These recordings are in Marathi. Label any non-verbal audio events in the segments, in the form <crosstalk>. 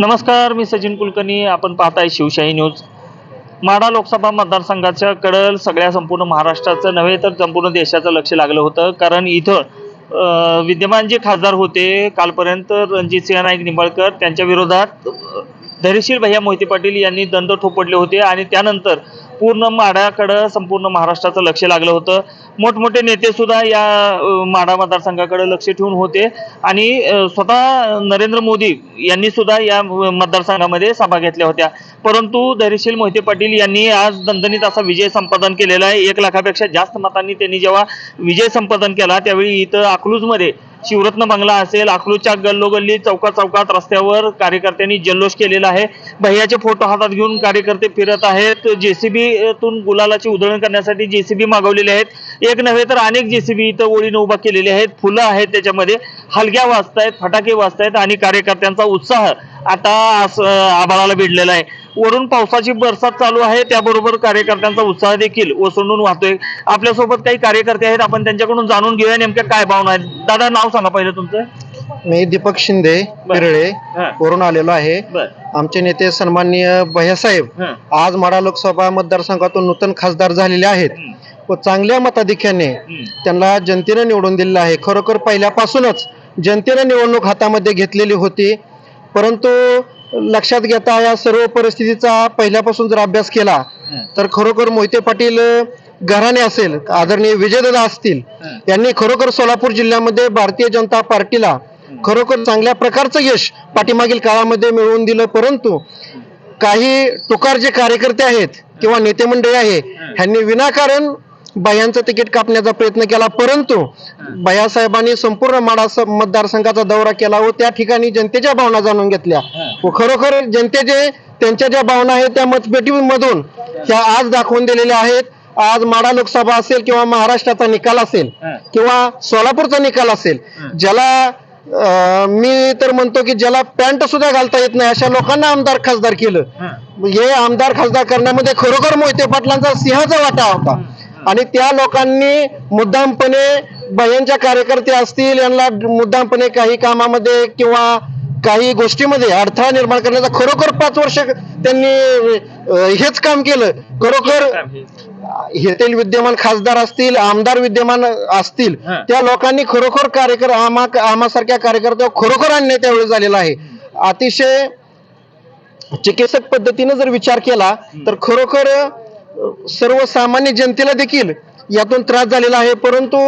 नमस्कार मी सचिन कुलकर्णी. आपण पाहताय शिवशाही न्यूज. माढा लोकसभा मतदारसंघाच्या कडल सगळ्या संपूर्ण महाराष्ट्राचं नव्हे तर संपूर्ण देशाचं लक्ष लागलं होतं. कारण इथं विद्यमान जे खासदार होते कालपर्यंत रणजितसिंह नाईक निंबाळकर त्यांच्या विरोधात धैर्यशील भैया मोहिते पाटील यांनी दंड थोपडले होते आणि त्यानंतर पूर्ण माढ्याकडं संपूर्ण महाराष्ट्राचं लक्ष लागलं होतं. मोठमोठे नेते सुद्धा या माडा माढा मतदारसंघाकडे लक्ष ठेवून होते. आणि स्वतः नरेंद्र मोदी यांनी सुद्धा या मतदारसंघामध्ये सभा घेतल्या होत्या. परंतु धैर्यशील मोहिते पाटील यांनी आज दणदणीत असा विजय संपादन केलेला आहे. एक लाखापेक्षा जास्त मतांनी त्यांनी जेव्हा विजय संपादन केला त्यावेळी इथं अकलूजमध्ये शिवरत्न बंगला असेल अकलूजच्या गल्लोगल्ली चौकात चौकात रस्त्यावर कार्यकर्त्यांनी जल्लोष केलेला आहे. भैयाचे फोटो हातात घेऊन कार्यकर्ते फिरत आहेत. जेसीबीतून गुलालाची उधळण करण्यासाठी जेसीबी मागवलेले आहेत. एक नव्हे तर अनेक जेसीबी इथं ओळीने उभा केलेले आहेत. फुलं आहेत त्याच्यामध्ये. हलग्या वाजतायत फटाके वाजतायत आणि कार्यकर्त्यांचा उत्साह आता असं आभाळाला भिडलेला आहे. वरून पावसाची बरसात चालू आहे त्याबरोबर कार्यकर्त्यांचा उत्साह देखील ओसंडून वाहतोय आपल्यासोबत काही कार्यकर्ते आहेत आपण त्यांच्याकडून जाणून घेऊया नेमक्या काय भावना आहेत दादा नाव सांगा पहिलं तुमचं मी दीपक शिंदे. पिरळे. वरून आलेलो आहे आमचे नेते सन्माननीय भैयासाहेब. आज माढा लोकसभा मतदारसंघातून नूतन खासदार झालेले आहेत. व चांगल्या मताधिक्याने. त्यांना जनतेनं निवडून दिलेलं आहे खरोखर पहिल्यापासूनच जनतेनं निवडणूक हातामध्ये घेतलेली होती परंतु लक्षात घेता या सर्व परिस्थितीचा पहिल्यापासून जर अभ्यास केला. तर खरोखर मोहिते पाटील घराणे असेल आदरणीय विजयदादा असतील. यांनी खरोखर सोलापूर जिल्ह्यामध्ये भारतीय जनता पार्टीला खरोखर चांगल्या प्रकारचं यश पाठीमागील काळामध्ये मिळवून दिलं परंतु काही टुकार जे कार्यकर्ते आहेत किंवा नेते मंडळी आहे ह्यांनी विनाकारण बायांचं तिकीट कापण्याचा प्रयत्न केला परंतु बायासाहेबांनी संपूर्ण माडा मतदारसंघाचा दौरा केला व त्या ठिकाणी जनतेच्या भावना जाणून घेतल्या. व खरोखर जनतेचे त्यांच्या ज्या भावना आहेत त्या मतपेटीमधून ह्या आज दाखवून दिलेल्या आहेत आज माडा लोकसभा असेल किंवा महाराष्ट्राचा निकाल असेल. किंवा सोलापूरचा निकाल असेल. ज्याला मी तर म्हणतो की ज्याला पॅन्ट सुद्धा घालता येत नाही अशा लोकांना आमदार खासदार केलं हं. आमदार खासदार करण्यामध्ये खरोखर मोहिते पाटलांचा सिंहाचा वाटा होता आणि त्या लोकांनी मुद्दामपणे बायांच्या कार्यकर्ते असतील यांना मुद्दामपणे काही कामामध्ये किंवा काही गोष्टीमध्ये अडथळा निर्माण करण्याचा खरोखर पाच वर्ष त्यांनी हेच काम केलं. खरोखर येथील विद्यमान खासदार असतील आमदार विद्यमान असतील. त्या लोकांनी खरोखर कार्यकर आम्हा आम्हासारख्या कार्यकर्त्यावर खरोखर अन्याय त्यावेळी झालेला आहे. अतिशय चिकित्सक पद्धतीने जर विचार केला तर खरोखर सर्वसामान्य जनतेला देखील यातून त्रास झालेला आहे. परंतु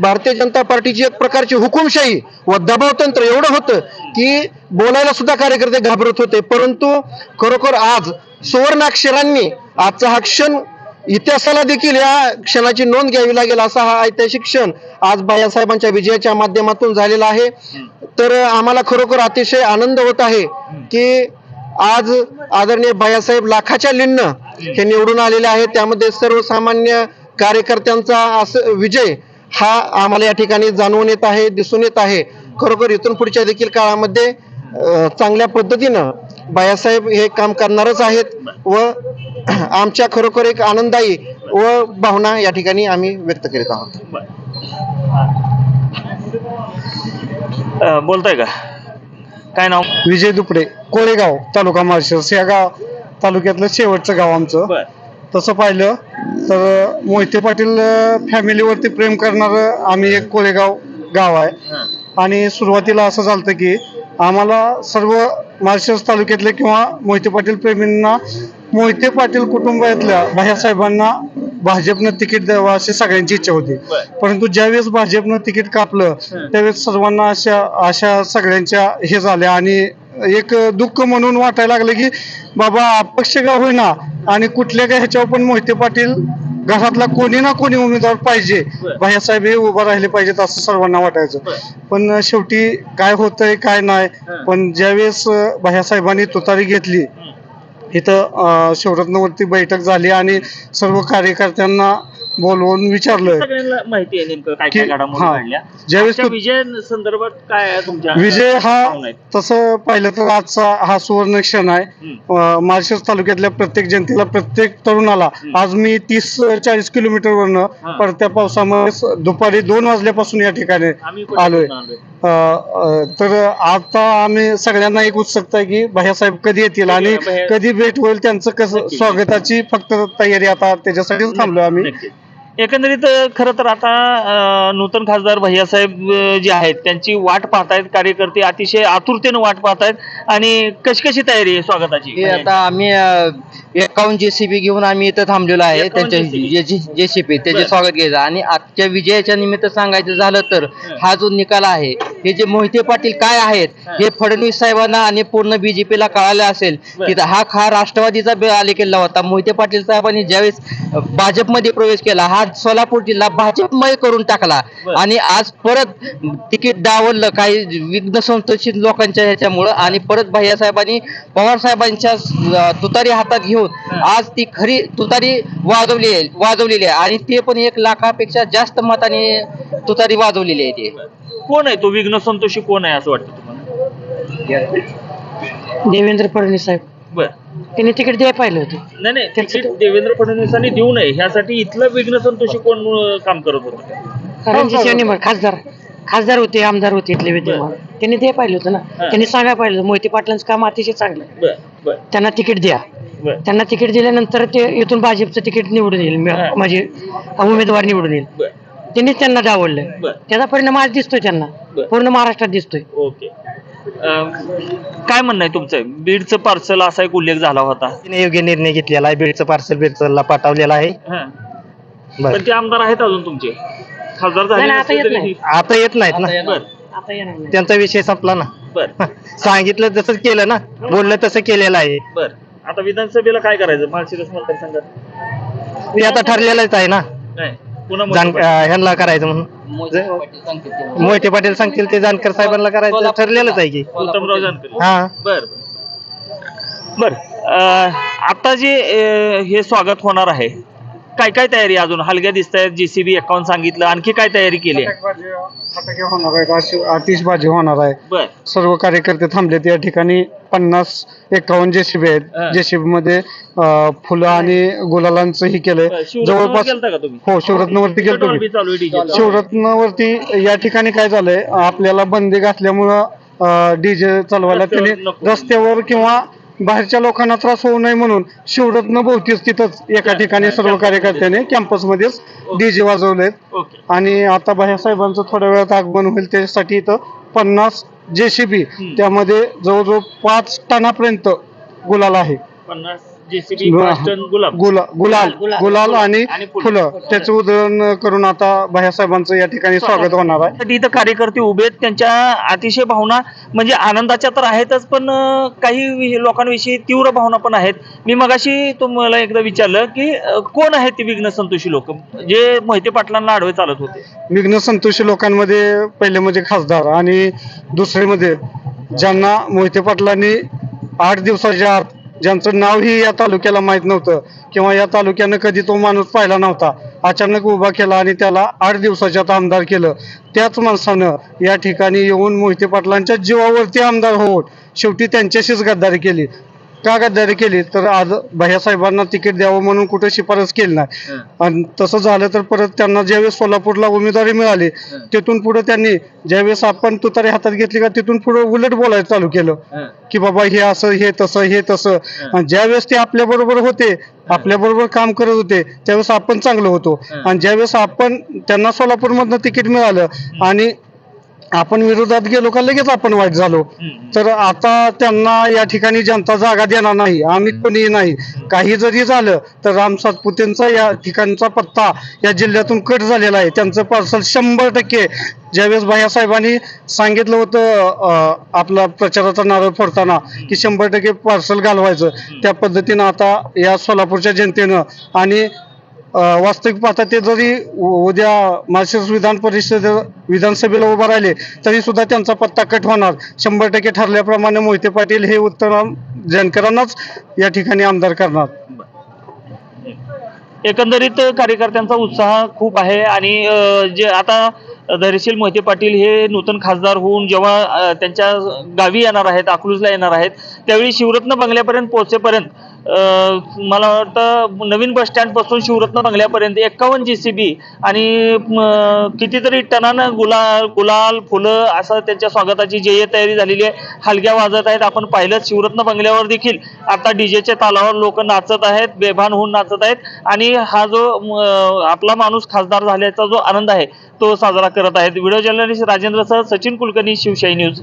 भारतीय जनता पार्टीची एक प्रकारची हुकुमशाही व दबाव तंत्र एवढं होतं की बोलायला सुद्धा कार्यकर्ते घाबरत होते. परंतु खरोखर आज सुवर्णाक्षरांनी आजचा हा क्षण इतिहासाला देखील या क्षणाची नोंद घ्यावी लागेल असा हा ऐतिहासिक क्षण आज बायासाहेबांच्या विजयाच्या माध्यमातून झालेला आहे. तर आम्हाला खरोखर अतिशय आनंद होत आहे की आज आदरणीय बायासाहेब लाखाच्या लिन्न हे निवडून आलेले आहेत. त्यामध्ये सर्वसामान्य कार्यकर्त्यांचा असं विजय हा आम्हाला या ठिकाणी जाणवून येत आहे दिसून येत आहे. खरोखर इथून पुढच्या देखील काळामध्ये चांगल्या पद्धतीनं बायासाहेब हे काम करणारच आहेत व <clears throat> आमच्या खरोखर एक आनंदायी व भावना या ठिकाणी आम्ही व्यक्त करीत आहोत. बोलताय का? काय नाव? विजय दुपडे कोळेगाव तालुका माळशिरस या गाव तालुक्यातलं शेवटचं गाव आमचं. तसं पाहिलं तर मोहिते पाटील फॅमिलीवरती प्रेम करणारं आम्ही एक कोळेगाव गाव आहे. हं. आणि सुरुवातीला असं झालं की आम्हाला सर्व माळशिरस तालुक्यातले किंवा मोहिते पाटील प्रेमींना मोहिते पाटील कुटुंबातल्या भायासाहेबांना भाजपनं तिकीट द्यावं अशी सगळ्यांची इच्छा होती. परंतु ज्यावेळेस भाजपनं तिकीट कापलं. त्यावेळेस सर्वांना अशा अशा सगळ्यांच्या हे झाल्या आणि एक दुःख म्हणून वाटायला लागलं की बाबा अपक्ष का होईना आणि कुठल्या काय ह्याच्यावर पण मोहिते पाटील घरातला कोणी ना कोणी उमेदवार पाहिजे बरं. भाईसाहेब हे उभं राहिले पाहिजेत असं सर्वांना वाटायचं. पण शेवटी काय होतंय काय नाही. पण ज्यावेळेस भाईसाहेबांनी तुतारी घेतली. इथं शिवरत्नवरती बैठक झाली आणि सर्व कार्यकर्त्यांना बोलवून विचारलं सगळ्यांना माहिती आहे नेमकं काय की- काय घडामोडी हा. घडल्या ज्यावेळेस आजच्या तू- विजय संदर्भात काय आहे तुमच्या विजय हा आहेत? तसं पाहिलं तर आजचा हा सुवर्ण क्षण आहे हं. अं, माळशिरस तालुक्यातल्या प्रत्येक जनतेला प्रत्येक तरुणाला. आज मी तीस चाळीस किलोमीटरवरनं हां. परत्या पावसामुळे स- दुपारी दोन वाजल्यापासून या ठिकाणी आम्ही पण आलोय इथून आलोय. अं, अं, तर आता आम्ही सगळ्यांना एक उत्सुकता आहे की भैयासाहेब कधी येतील आणि भैया- कधी भेट होईल त्यांचं कसं नक्की. स्वागताची फक्त तयारी आता त्याच्यासाठीच थांबलो आम्ही नक्कीच. एकंदरीत खरं तर आता नूतन खासदार भैयासाहेब जे आहेत त्यांची वाट पाहतायत कार्यकर्ते अतिशय आतुरतेनं वाट पाहतायत आणि कशी कशी तयारी आहे स्वागताची आता आम्ही एकावन्न जेसीबी घेऊन आम्ही इथं थांबलेलो आहे 51 त्यांच्या JCB. जेसीबी त्याचे. स्वागत घ्यायचं आणि आजच्या विजयाच्या निमित्त सांगायचं झालं तर. हा जो निकाल आहे हे जे मोहिते पाटील काय आहेत हं. हे फडणवीस साहेबांना आणि पूर्ण बीजेपीला कळालं असेल. की हा खा राष्ट्रवादीचा आले केला होता मोहिते पाटील साहेबांनी ज्यावेळेस भाजपमध्ये प्रवेश केला हा सोलापूर जिल्हा भाजपमय करून टाकला. आणि आज परत तिकीट डावललं काही विघ्न संतोषित लोकांच्या ह्याच्यामुळं आणि परत भैया साहेबांनी पवार साहेबांच्या तुतारी हातात घेऊन आज ती खरी तुतारी वाजवली वाजवलेली आहे आणि ते पण एक लाखापेक्षा जास्त मताने तुतारी वाजवलेली आहे ते कोण आहे तो विघ्न संतोषी कोण आहे असं वाटतं तुम्हाला? देवेंद्र फडणवीस साहेब. बर. त्यांनी तिकीट द्यायला पाहिलं होतं. नाही नाही तिकीट देवेंद्र फडणवीसांनी देऊ नये. ह्यासाठी इथलं विघ्न संतोषी कोण अ, काम करत होतं? रणजित खासदार खासदार होते आमदार होते इथले विद्यमान. त्यांनी द्यायला पाहिलं होतं ना. हा. त्यांनी सांगायला पाहिलं होतं, मोहिते पाटलांचं काम अतिशय चांगलं आहे. बर बर. त्यांना तिकीट द्या. बर. त्यांना तिकीट दिल्यानंतर ते इथून भाजपचं तिकीट निवडून येईल. म- हा. म्हणजे उमेदवार निवडून येईल. बर. त्यांनीच त्यांना डावललंय बर. त्याचा परिणाम आज दिसतोय त्यांना. बर. पूर्ण महाराष्ट्रात दिसतोय. ओके. अं, काय म्हणणं आहे तुमचं? बीडचं पार्सल असा एक उल्लेख झाला होता. तिने योग्य निर्णय घेतलेला आहे. बीडचं पार्सल बीडचलला पाठवलेला आहे. हं. बर. पण ते आमदार आहेत अजून तुमचे. खासदार झाले नाही, आता नसले येत तरी- नाही. आता येत नाहीत ना. बर. आता येणार नाही. त्यांचा विषय संपला ना. बर. <laughs> सांगितलं तसंच केलं ना. बोललं तसं केलेलं आहे. बर. आता विधानसभेला काय करायचं? माळशिरस मतदारसंघात? ते आता ठरलेलंच आहे ना. नाही. ह्यांना करायचं म्हणून. मोहिते पाटील सांगतील ते. मोहिते पाटील सांगतील ते जानकर साहेबांना करायचं ठरलेलंच आहे की. उत्तमराव जानकर. हा. बर बर. आता जे हे स्वागत होणार आहे काय काय तयारी अजून? हलग्या दिसत आहेत जीसीबी अकाउंट सांगितलं. आणखी काय तयारी केली आहे? फटाके फटाके होणार अशी आतिषबाजी होणार आहे. बर. सर्व कार्यकर्ते थांबलेत. या ठिकाणी पन्नास एकावन्न जेसीबी हा. आहेत जेसीबी मध्ये अं, फुलं आणि गुलालांचं ही केलंय जवळपास गेलता का तुम्ही? हो शिवरत्नवरती गेलतो तिकीटवर मी. बी चालू आहे DJ. शिवरत्नवरती या ठिकाणी काय झालंय? आपल्याला बंदी घातल्यामुळं डीजे चालवायला रस्त्यावर त्यांनी नको. रस्त्यावर किंवा बाहेरच्या लोकांना त्रास होऊ नये म्हणून शिवरत्न भोवतीच तिथंच एका ठिकाणी सर्व कार्यकर्त्यांनी कॅम्पसमध्येच डीजे वाजवलेत. आणि आता बाह्यासाहेबांचं थोड्या वेळात आगमन होईल त्याच्यासाठी इथं पन्नास जेसीबी. त्यामध्ये जवळजवळ पाच टनापर्यंत गुलाल आहे. पन्नास जेसीबी पाच टन गुलाब गुला गुलाल गुलाल. गुलाल. आणि आणि फुलं. फुलं. त्याचं उधळण करून आता बाह्यासाहेबांचं या ठिकाणी स्वागत. होणार आहे. साठी इथं कार्यकर्ते उभे आहेत. त्यांच्या अतिशय भावना म्हणजे आनंदाच्या तर आहेतच पण अं, काही वि- लोकांविषयी तीव्र भावना पण आहेत. मी मगाशी तुम्हाला एकदा विचारलं की अं, कोण आहेत ते विघ्न संतोषी लोक? जे मोहिते पाटलांना आडवे चालत होते. विघ्न संतोषी लोकांमध्ये पहिले म्हणजे खासदार आणि दुसरे मध्ये ज्यांना मोहिते पाटलांनी आठ दिवसाच्या आत ज्यांचं नावही या तालुक्याला माहीत नव्हतं किंवा या तालुक्यानं कधी तो माणूस पाहिला नव्हता अचानक उभा केला आणि त्याला आठ दिवसाच्या आमदार केलं. त्याच माणसानं या ठिकाणी येऊन मोहिते पाटलांच्या जीवावरती आमदार होऊन शेवटी त्यांच्याशीच गद्दारी केली. का गद्दारी केली तर आज भैयासाहेबांना तिकीट द्यावं म्हणून कुठे शिफारस केली नाही. आणि तसं झालं तर परत त्यांना ज्यावेळेस सोलापूरला उमेदवारी मिळाली तिथून पुढे त्यांनी ज्यावेळेस आपण तुतारी हातात घेतली का तिथून पुढे उलट बोलायला चालू केलं. की बाबा हे असं हे तसं हे तसं. आणि ज्यावेळेस ते आपल्या बरोबर होते आपल्या बरोबर काम करत होते त्यावेळेस आपण चांगलं होतो. आणि ज्यावेळेस आपण त्यांना सोलापूरमधनं तिकीट मिळालं आणि आपण विरोधात गेलो का लगेच आपण वाईट झालो. तर आता त्यांना या ठिकाणी जनता जागा देणार नाही. आम्ही कोणीही नाही. काही जरी झालं तर राम सातपुतेंचा या ठिकाणचा पत्ता या जिल्ह्यातून कट झालेला आहे. त्यांचं पार्सल शंभर टक्के ज्यावेळेस भैयासाहेबांनी सांगितलं होतं आपला प्रचाराचा नारळ फोडताना की शंभर टक्के पार्सल घालवायचं. त्या पद्धतीनं आता या सोलापूरच्या जनतेनं आणि वास्तविक पाहता ते जरी उद्या माळशिरस विधान परिषद विधानसभेला उभं राहिले तरी सुद्धा त्यांचा पत्ता कट होणार. शंभर टक्के ठरल्याप्रमाणे मोहिते पाटील हे उत्तर जानकरांनाच या ठिकाणी आमदार करणार. एकंदरीत कार्यकर्त्यांचा उत्साह खूप आहे आणि जे आता धैर्यशील मोहिते पाटील हे नूतन खासदार होऊन जेव्हा त्यांच्या गावी येणार आहेत अकलूजला येणार आहेत त्यावेळी शिवरत्न बंगल्यापर्यंत पोहोचेपर्यंत मला वाटतं नवीन बस स्टँडपासून शिवरत्न बंगल्यापर्यंत एक्कावन्न जी सी बी आणि कितीतरी टनानं गुलाल गुलाल फुलं असं त्यांच्या स्वागताची जे तयारी झालेली आहे. हलग्या वाजत आहेत. आपण पाहिलं शिवरत्न बंगल्यावर देखील. आता डीजेच्या तालावर लोक नाचत आहेत बेभान होऊन नाचत आहेत. आणि हा जो आपला माणूस खासदार झाल्याचा जो आनंद आहे तो साजरा करत आहेत. व्हिडिओ जर्नलिस्ट राजेंद्र सह सचिन कुलकर्णी शिवशाही न्यूज.